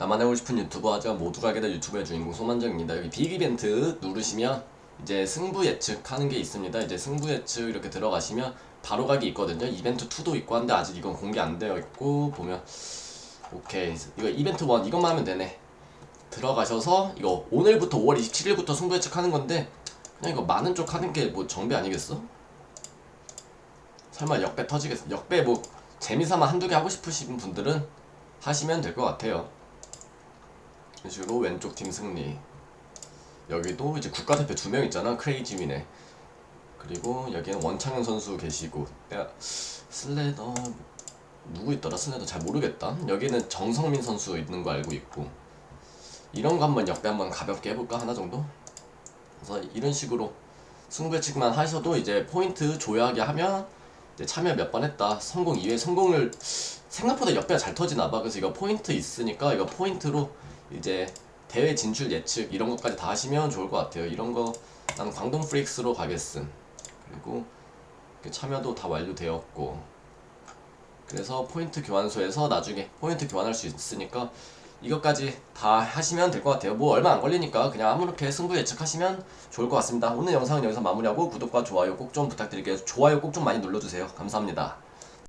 나만 해보고 싶은 유튜버 하지만 모두가 하게 될 유튜브의 주인공 소만정입니다. 여기 빅 이벤트 누르시면 이제 승부 예측 하는 게 있습니다. 이제 승부 예측 이렇게 들어가시면 바로 가기 있거든요. 이벤트 2도 있고 한데 아직 이건 공개 안 되어 있고 보면 오케이 이거 이벤트 1 이것만 하면 되네. 들어가셔서 이거 오늘부터 5월 27일부터 승부 예측 하는 건데 그냥 이거 많은 쪽 하는 게 뭐 정배 아니겠어? 설마 역배 터지겠어? 역배 뭐 재미삼아 한두 개 하고 싶으신 분들은 하시면 될 것 같아요. 이런 식으로 왼쪽 팀 승리. 여기도 이제 국가대표 두 명 있잖아. 크레이지미네. 그리고 여기는 원창현 선수 계시고 내가 슬레더 누구 있더라? 슬레더 잘 모르겠다. 여기는 정성민 선수 있는 거 알고 있고 이런 거 한번 역배 한번 가볍게 해볼까 하나 정도? 그래서 이런 식으로 승부 예측만 하셔도 이제 포인트 조회하게 하면 이제 참여 몇 번 했다 성공 이외에 성공을 생각보다 역배가 잘 터지나 봐 그래서 이거 포인트 있으니까 이거 포인트로 이제 대회 진출 예측 이런 것까지 다 하시면 좋을 것 같아요 이런 거 나는 광동 프릭스로 가겠음 그리고 이렇게 참여도 다 완료되었고 그래서 포인트 교환소에서 나중에 포인트 교환할 수 있으니까 이것까지 다 하시면 될 것 같아요. 뭐 얼마 안 걸리니까 그냥 아무렇게 승부 예측하시면 좋을 것 같습니다. 오늘 영상은 여기서 마무리하고 구독과 좋아요 꼭 좀 부탁드릴게요. 좋아요 꼭 좀 많이 눌러주세요. 감사합니다.